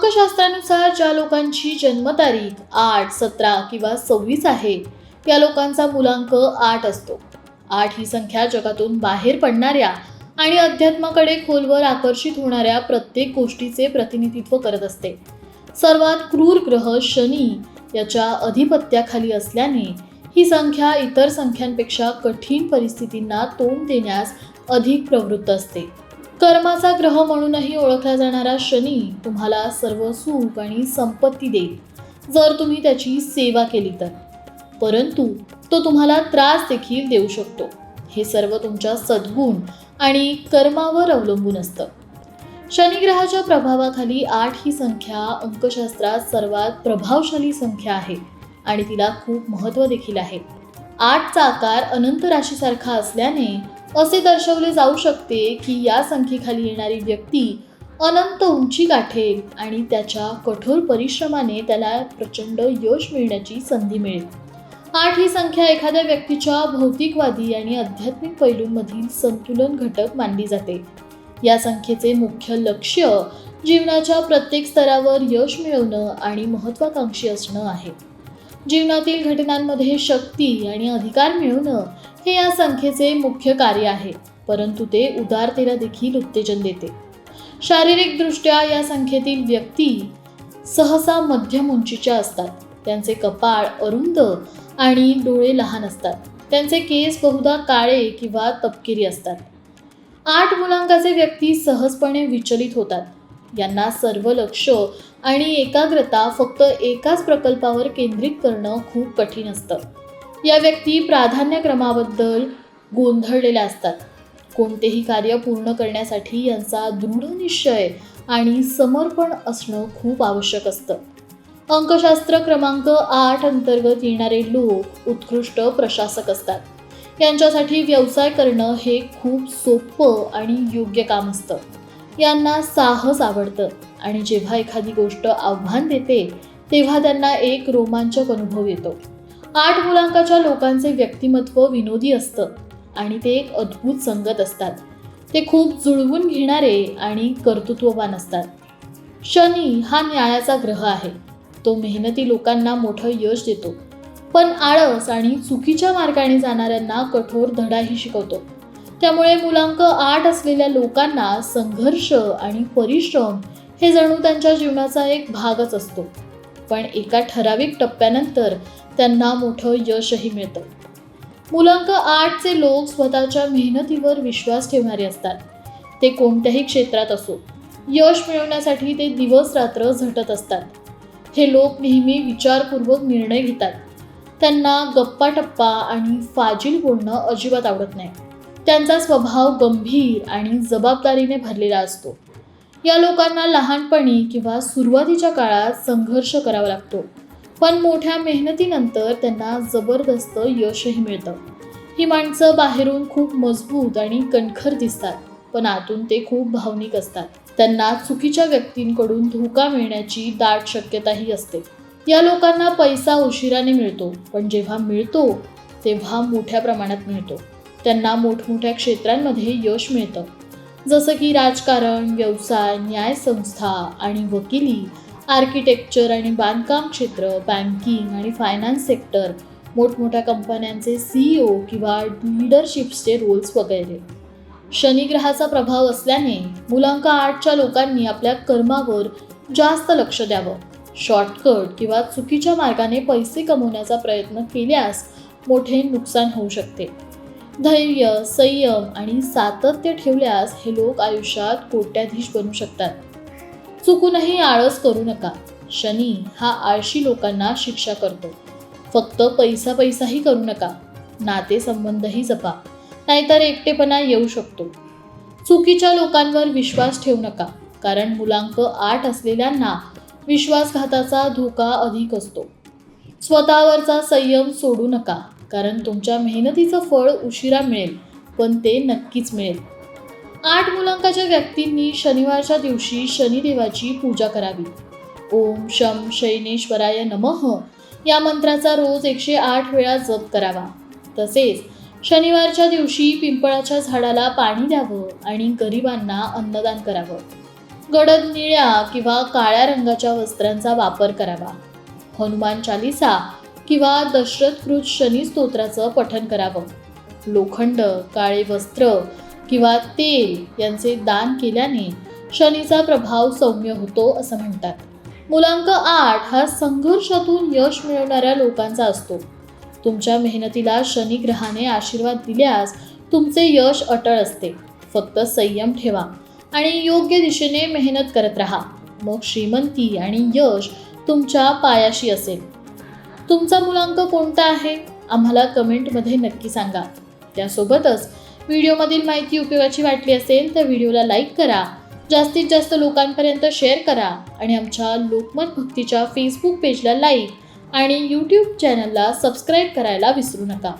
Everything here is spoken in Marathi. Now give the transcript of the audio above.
अंकशास्त्रानुसार ज्या लोकांची जन्मतारीख आठ सतरा किंवा सव्वीस आहे या लोकांचा मुलांक आठ असतो. आठ ही संख्या जगातून बाहेर पडणाऱ्या आणि अध्यात्माकडे खोलवर आकर्षित होणाऱ्या प्रत्येक गोष्टीचे प्रतिनिधित्व करत असते. सर्वात क्रूर ग्रह शनी याच्या अधिपत्याखाली असल्याने ही संख्या इतर संख्यांपेक्षा कठीण परिस्थितींना तोंड देण्यास अधिक प्रवृत्त असते. कर्माचा ग्रह म्हणूनही ओळखला जाणारा शनी तुम्हाला सर्व सुख आणि संपत्ती देईल. जर तुम्ही त्याची सेवा केली तर. परंतु तो तुम्हाला त्रास देखील देऊ शकतो. हे सर्व तुमच्या सद्गुण आणि कर्मावर अवलंबून असतं. शनिग्रहाच्या प्रभावाखाली आठ ही संख्या अंकशास्त्रात सर्वात प्रभावशाली संख्या आहे आणि तिला खूप महत्त्व देखील आहे. आठचा आकार अनंत राशीसारखा असल्याने असे दर्शवले जाऊ शकते की या संख्येखाली येणारी व्यक्ती अनंत उंची गाठेल आणि त्याच्या कठोर परिश्रमाने त्याला प्रचंड यश मिळण्याची संधी मिळेल. आठ ही संख्या एखाद्या व्यक्तीच्या भौतिकवादी आणि आध्यात्मिक पैलूंमधील संतुलन घटक मानली जाते. या संख्येचे मुख्य लक्ष्य जीवनाच्या प्रत्येक स्तरावर यश मिळवणं आणि महत्त्वाकांक्षी असणं आहे. जीवनातील घटनांमध्ये शक्ती आणि अधिकार मिळवणं हे या संख्येचे मुख्य कार्य आहे परंतु ते उदारतेला देखील उत्तेजन देते. शारीरिकदृष्ट्या या संख्येतील व्यक्ती सहसा मध्यम उंचीच्या असतात. त्यांचे कपाळ अरुंद आणि डोळे लहान असतात. त्यांचे केस बहुधा काळे किंवा तपकिरी असतात. आठ मुलांकाचे व्यक्ती सहजपणे विचलित होतात. यांना सर्व लक्ष आणि एकाग्रता फक्त एकाच प्रकल्पावर केंद्रित करणं खूप कठीण असतं. या व्यक्ती प्राधान्यक्रमाबद्दल गोंधळलेल्या असतात. कोणतेही कार्य पूर्ण करण्यासाठी यांचा दृढ निश्चय आणि समर्पण असणं खूप आवश्यक असतं. अंकशास्त्र क्रमांक आठ अंतर्गत येणारे लोक उत्कृष्ट प्रशासक असतात. यांच्यासाठी व्यवसाय करणं हे खूप सोपं आणि योग्य काम असतं. यांना साहस आवडतं. आणि जेव्हा एखादी गोष्ट आव्हान देते तेव्हा त्यांना एक रोमांचक अनुभव येतो. आठ मुलांकाच्या लोकांचे व्यक्तिमत्व विनोदी असतं आणि ते एक अद्भुत संगत असतात. ते खूप जुळवून घेणारे आणि कर्तृत्ववान असतात. शनी हा न्यायाचा ग्रह आहे. तो मेहनती लोकांना मोठं यश देतो. पण आळस आणि चुकीच्या मार्गाने जाणाऱ्यांना कठोर धडाही शिकवतो. त्यामुळे मुलांक आठ असलेल्या लोकांना संघर्ष आणि परिश्रम हे जणू त्यांच्या जीवनाचा एक भागच असतो. पण एका ठराविक टप्प्यानंतर त्यांना मोठं यशही मिळतं. मुलांक आठचे लोक स्वतःच्या मेहनतीवर विश्वास ठेवणारे असतात. ते कोणत्याही क्षेत्रात असो. यश मिळवण्यासाठी ते दिवस रात्र झटत असतात. हे लोक नेहमी विचारपूर्वक निर्णय घेतात. त्यांना गप्पा टप्पा आणि फाजील बोलणं अजिबात आवडत नाही. त्यांचा स्वभाव गंभीर आणि जबाबदारीने भरलेला असतो. या लोकांना लहानपणी किंवा सुरुवातीच्या काळात संघर्ष करावा लागतो. पण मोठ्या मेहनतीनंतर त्यांना जबरदस्त यशही मिळतं. ही माणसं बाहेरून खूप मजबूत आणि कणखर दिसतात पण आतून ते खूप भावनिक असतात. त्यांना चुकीच्या व्यक्तींकडून धोका मिळण्याची दाट शक्यताही असते. या लोकांना पैसा उशिराने मिळतो पण जेव्हा मिळतो तेव्हा मोठ्या प्रमाणात मिळतो. त्यांना मोठमोठ्या क्षेत्रांमध्ये यश मिळतं. जसं की राजकारण व्यवसाय न्यायसंस्था आणि वकिली आर्किटेक्चर आणि बांधकाम क्षेत्र बँकिंग आणि फायनान्स सेक्टर मोठमोठ्या कंपन्यांचे सीईओ किंवा लिडरशिप्सचे रोल्स वगैरे. शनिग्रहाचा प्रभाव असल्याने मुलांक आठच्या लोकांनी आपल्या कर्मावर जास्त लक्ष द्यावं. शॉर्टकट किंवा चुकीच्या मार्गाने पैसे कमवण्याचा प्रयत्न केल्यास मोठे नुकसान होऊ शकते. धैर्य संयम आणि सातत्य ठेवल्यास हे लोक आयुष्यात कोट्याधीश बनू शकतात. चुकूनही आळस करू नका. शनी हा आळशी लोकांना शिक्षा करतो. फक्त पैसा पैसाही करू नका. नातेसंबंधही जपा. नाहीतर एकटेपणा येऊ शकतो. चुकीच्या लोकांवर विश्वास ठेवू नका. कारण मुलांक आठ असलेल्यांना विश्वासघाताचा धोका अधिक असतो. स्वतःवरचा संयम सोडू नका. कारण तुमच्या मेहनतीचं फळ उशिरा मिळेल पण ते नक्कीच मिळेल. आठ मुलांकाच्या व्यक्तींनी शनिवारच्या दिवशी शनिदेवाची पूजा करावी. ओम शम शैनेश्वराय नमः या मंत्राचा रोज एकशे आठ वेळा जप करावा. तसेच शनिवारच्या दिवशी पिंपळाच्या झाडाला पाणी द्यावं आणि गरिबांना अन्नदान करावं. गडद निळ्या किंवा काळ्या रंगाच्या वस्त्रांचा वापर करावा. हनुमान चालिसा किंवा दशरथकृत शनी स्तोत्राचं पठण करावं. लोखंड काळे वस्त्र किंवा तेल यांचे दान केल्याने शनीचा प्रभाव सौम्य होतो असं म्हणतात. मुलांक आठ हा संघर्षातून यश मिळवणाऱ्या लोकांचा असतो. तुमच्या मेहनतीला शनी ग्रहाने आशीर्वाद दिल्यास तुमचे यश अटळ असते. फक्त संयम ठेवा आणि योग्य दिशेने मेहनत करत राहा. मग श्रीमंती आणि यश तुमच्या पायाशी असेल. तुमचा मुलांक कोणता आहे? आम्हाला कमेंटमध्ये नक्की सांगा. त्यासोबतच व्हिडिओमधील माहिती उपयोगाची वाटली असेल तर व्हिडिओला लाईक करा. जास्तीत जास्त लोकांपर्यंत शेअर करा आणि आमच्या लोकमत भक्तीच्या फेसबुक पेजला लाईक आणि यूट्यूब चॅनलला सबस्क्राईब करायला विसरू नका.